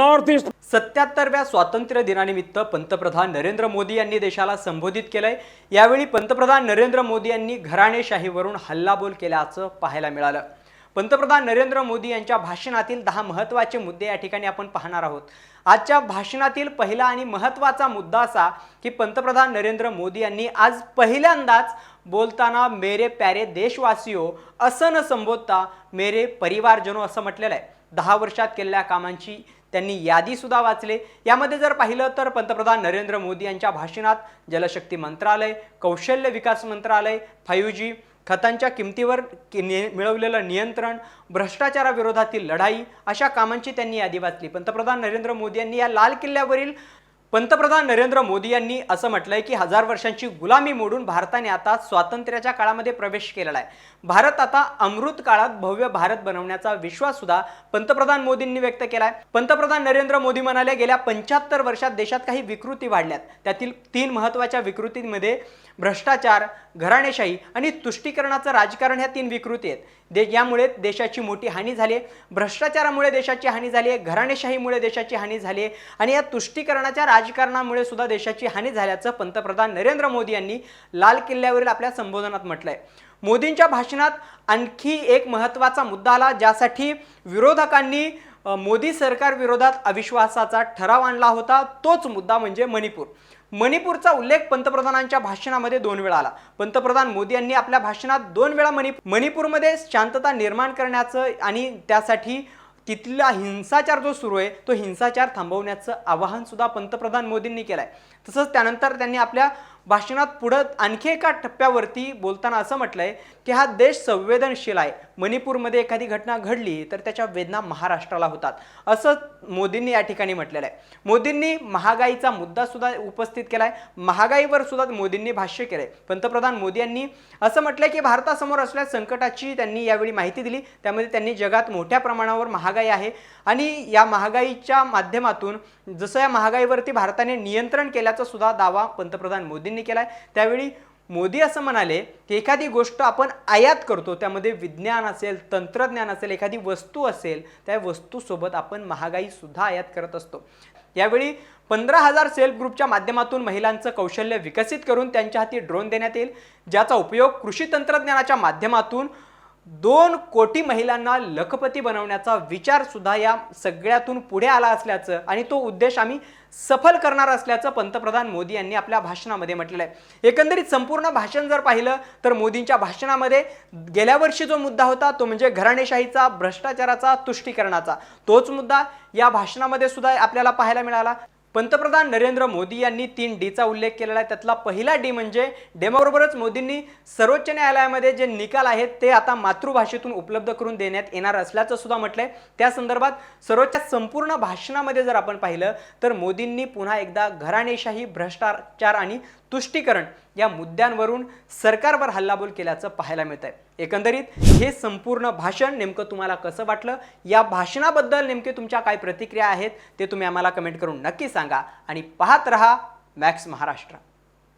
North east. सत्याहत्तरव्या स्वातंत्र्य दिनानिमित्त पंतप्रधान नरेंद्र मोदी यांनी देशाला संबोधित केलंय. यावेळी पंतप्रधान नरेंद्र मोदी यांनी घराणेशाहीवरून हल्लाबोल केल्याचं पाहायला मिळालं. पंतप्रधान नरेंद्र मोदी यांच्या भाषणातील दहा महत्त्वाचे मुद्दे या ठिकाणी आपण पाहणार आहोत. आजच्या भाषणातील पहिला आणि महत्त्वाचा मुद्दा असा की पंतप्रधान नरेंद्र मोदी यांनी आज पहिल्यांदाच बोलताना मेरे प्यारे देशवासियो असं न संबोधता मेरे परिवारजनो असं म्हटलेलं आहे. दहा वर्षात केलेल्या कामांची त्यांनी यादीसुद्धा वाचले. यामध्ये जर पाहिलं तर पंतप्रधान नरेंद्र मोदी यांच्या भाषणात जलशक्ती मंत्रालय कौशल्य विकास मंत्रालय फाईव्ह जी खतांच्या किमतीवर मिळवलेलं नियंत्रण भ्रष्टाचाराविरोधातील लढाई अशा कामांची त्यांनी यादी वाचली. पंतप्रधान नरेंद्र मोदी यांनी या लाल किल्ल्यावरील पंतप्रधान नरेंद्र मोदी यांनी असं म्हटलंय की हजार वर्षांची गुलामी मोडून भारताने आता स्वातंत्र्याच्या काळामध्ये प्रवेश केलेला आहे. भारत आता अमृत काळात भव्य भारत बनवण्याचा विश्वास सुद्धा पंतप्रधान मोदींनी व्यक्त केलाय. पंतप्रधान नरेंद्र मोदी म्हणाले गेल्या पंच्याहत्तर वर्षात देशात काही विकृती वाढल्यात. त्यातील तीन महत्त्वाच्या विकृतींमध्ये भ्रष्टाचार घराणेशाही आणि तुष्टीकरणाचं राजकारण ह्या तीन विकृती आहेत. दे यामुळे देशाची मोठी हानी झाली आहे. भ्रष्टाचारामुळे देशाची हानी झाली आहे. घराणेशाहीमुळे देशाची हानी झाली आहे. आणि या तुष्टीकरणाच्या राजकारणामुळे सुद्धा देशाची हानी झाल्याचं पंतप्रधान नरेंद्र मोदी यांनी लाल किल्ल्यावरील आपल्या संबोधनात म्हटलंय. मोदींच्या भाषणात आणखी एक महत्त्वाचा मुद्दा आला ज्यासाठी विरोधकांनी मोदी सरकार विरोधात अविश्वासाचा ठराव आणला होता. तोच मुद्दा म्हणजे मणिपूर. मणिपूरचा उल्लेख पंतप्रधानांच्या भाषणामध्ये दोन वेळा आला. पंतप्रधान मोदी यांनी आपल्या भाषणात दोन वेळा मणि मणिपूरमध्ये शांतता निर्माण करण्याचं आणि त्यासाठी तिथला हिंसाचार जो सुरू आहे तो हिंसाचार थांबवण्याचं आवाहन सुद्धा पंतप्रधान मोदींनी केलं आहे तसंच त्यानंतर त्यांनी आपल्या भाषणात पुढं आणखी एका टप्प्यावरती बोलताना असं म्हटलंय की हा देश संवेदनशील आहे. मणिपूरमध्ये एखादी घटना घडली तर त्याच्या वेदना महाराष्ट्राला होतात. असं मोदींनी या ठिकाणी म्हटलेलं आहे. मोदींनी महागाईचा मुद्दा सुद्धा उपस्थित केलाय. महागाईवर सुद्धा मोदींनी भाष्य केलंय. पंतप्रधान मोदी यांनी असं म्हटलंय की भारतासमोर असल्या संकटाची त्यांनी यावेळी माहिती दिली. त्यामध्ये त्यांनी जगात मोठ्या प्रमाणावर महागाई आहे. आणि या महागाईच्या माध्यमातून जसं या महागाईवरती भारताने नियंत्रण केल्याचा सुद्धा दावा पंतप्रधान मोदींनी केलाय. त्यावेळी मोदी असं म्हणाले की एखादी गोष्ट आपण आयात करतो त्यामध्ये विज्ञान असेल तंत्रज्ञान असेल एखादी वस्तू असेल त्या वस्तूसोबत आपण महागाई सुद्धा आयात करत असतो. यावेळी पंधरा हजार सेल्फ ग्रुपच्या माध्यमातून महिलांचं कौशल्य विकसित करून त्यांच्या हाती ड्रोन देण्यात येईल ज्याचा उपयोग कृषी तंत्रज्ञानाच्या माध्यमातून दोन कोटी महिलांना लखपती बनवण्याचा विचार सुद्धा या सगळ्यातून पुढे आला असल्याचं आणि तो उद्देश आम्ही सफल करणार असल्याचं पंतप्रधान मोदी यांनी आपल्या भाषणामध्ये म्हटलेलं आहे. एकंदरीत संपूर्ण भाषण जर पाहिलं तर मोदींच्या भाषणामध्ये गेल्या वर्षी जो मुद्दा होता तो म्हणजे घराणेशाहीचा भ्रष्टाचाराचा तुष्टीकरणाचा. तोच मुद्दा या भाषणामध्ये सुद्धा आपल्याला पाहायला मिळाला. पंतप्रधान नरेंद्र मोदी यांनी तीन डीचा उल्लेख केलेला आहे. त्यातला पहिला डी म्हणजे डेमोबरोबरच मोदींनी सर्वोच्च न्यायालयामध्ये जे निकाल आहेत ते आता मातृभाषेतून उपलब्ध करून देण्यात येणार असल्याचं सुद्धा म्हटलंय. त्या संदर्भात सर्वोच्च संपूर्ण भाषणामध्ये जर आपण पाहिलं तर मोदींनी पुन्हा एकदा घराणेशाही भ्रष्टाचार आणि तुष्टीकरण या मुद्द्यांवरून सरकारवर हल्लाबोल केल्याचं पाहायला मिळत आहे एकंदरीत हे संपूर्ण भाषण नेमकं तुम्हाला कसं वाटलं? या भाषणाबद्दल नेमके तुमच्या काय प्रतिक्रिया आहेत ते तुम्ही आम्हाला कमेंट करून नक्की सांगा आणि पाहत रहा मॅक्स महाराष्ट्र.